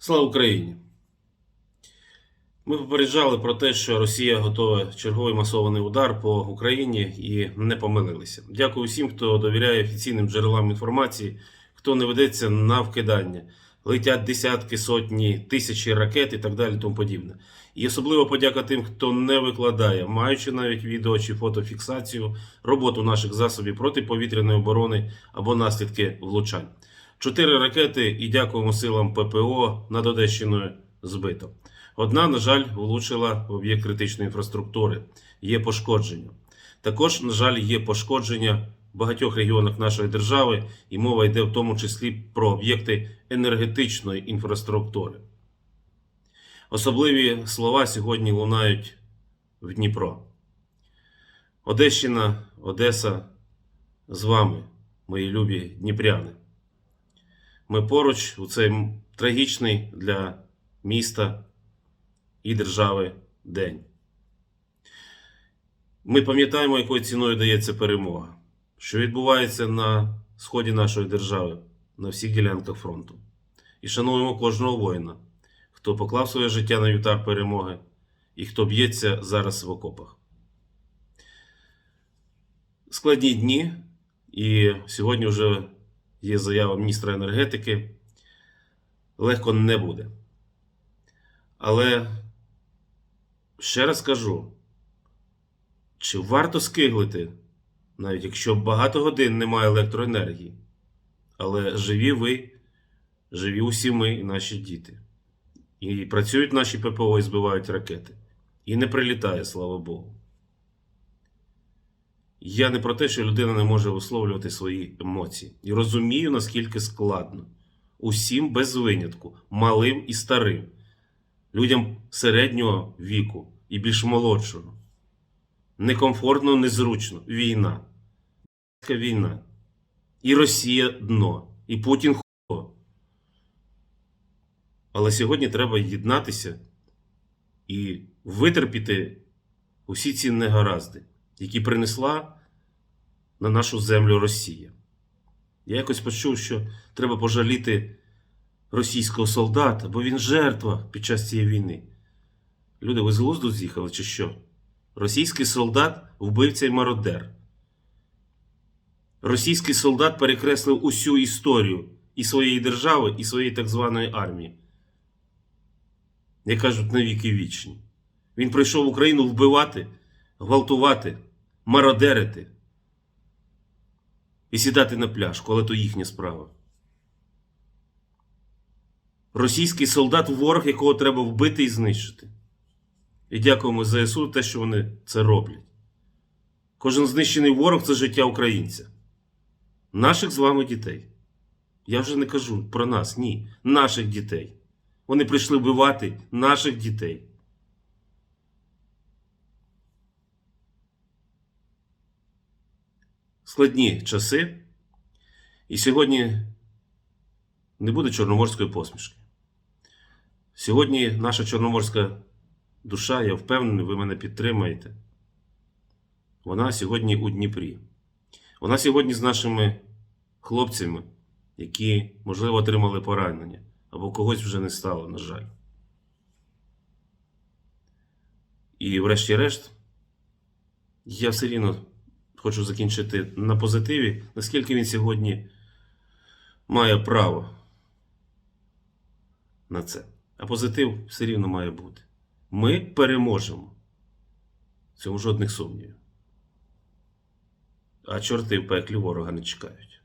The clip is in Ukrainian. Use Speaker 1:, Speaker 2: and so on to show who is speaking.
Speaker 1: Слава Україні! Ми попереджали про те, що Росія готова черговий масований удар по Україні і не помилилися. Дякую всім, хто довіряє офіційним джерелам інформації, хто не ведеться на вкидання. Летять десятки, сотні, тисячі ракет і так далі, тому подібне. І особливо подяка тим, хто не викладає, маючи навіть відео чи фотофіксацію, роботу наших засобів протиповітряної оборони або наслідки влучань. Чотири ракети і дякуємо силам ППО над Одещиною збито. Одна, на жаль, влучила в об'єкт критичної інфраструктури. Є пошкодження. Також, на жаль, є пошкодження в багатьох регіонах нашої держави, і мова йде в тому числі про об'єкти енергетичної інфраструктури. Особливі слова сьогодні лунають в Дніпро. Одещина, Одеса з вами, мої любі дніпряни. Ми поруч у цей трагічний для міста і держави день. Ми пам'ятаємо, якою ціною дається перемога, що відбувається на сході нашої держави, на всіх ділянках фронту. І шануємо кожного воїна, хто поклав своє життя на вівтар перемоги і хто б'ється зараз в окопах. Складні дні, і сьогодні вже є заява міністра енергетики. Легко не буде. Але ще раз кажу, чи варто скиглити, навіть якщо багато годин немає електроенергії, але живі ви, живі усі ми і наші діти. І працюють наші ППО і збивають ракети. І не прилітає, слава Богу. Я не про те, що людина не може висловлювати свої емоції. І розумію, наскільки складно. Усім без винятку, малим і старим, людям середнього віку і більш молодшого. Некомфортно, незручно. Війна. Війна. І Росія дно, і Путін хуйло. Але сьогодні треба єднатися і витерпіти усі ці негаразди, які принесла на нашу землю Росія. Я якось почув, що треба пожаліти російського солдата, бо він жертва під час цієї війни. Люди, ви з глузду з'їхали чи що? Російський солдат вбивця і мародер. Російський солдат перекреслив усю історію і своєї держави, і своєї так званої армії. Як кажуть, навіки вічні. Він прийшов Україну вбивати, гвалтувати, мародерити і сідати на пляж, коли то їхня справа. Російський солдат ворог, якого треба вбити і знищити. І дякуємо ЗСУ те, що вони це роблять. Кожен знищений ворог це життя українця. Наших з вами дітей. Я вже не кажу про нас, ні. Наших дітей. Вони прийшли вбивати наших дітей. Складні часи. І сьогодні не буде чорноморської посмішки. Сьогодні наша чорноморська душа, я впевнений, ви мене підтримаєте. Вона сьогодні у Дніпрі. Вона сьогодні з нашими хлопцями, які, можливо, отримали поранення, або когось вже не стало, на жаль. І, врешті-решт, я все рівно хочу закінчити на позитиві, наскільки він сьогодні має право на це. А позитив все рівно має бути. Ми переможемо. В цьому жодних сумнівів. А чорти в пеклі ворога не чекають.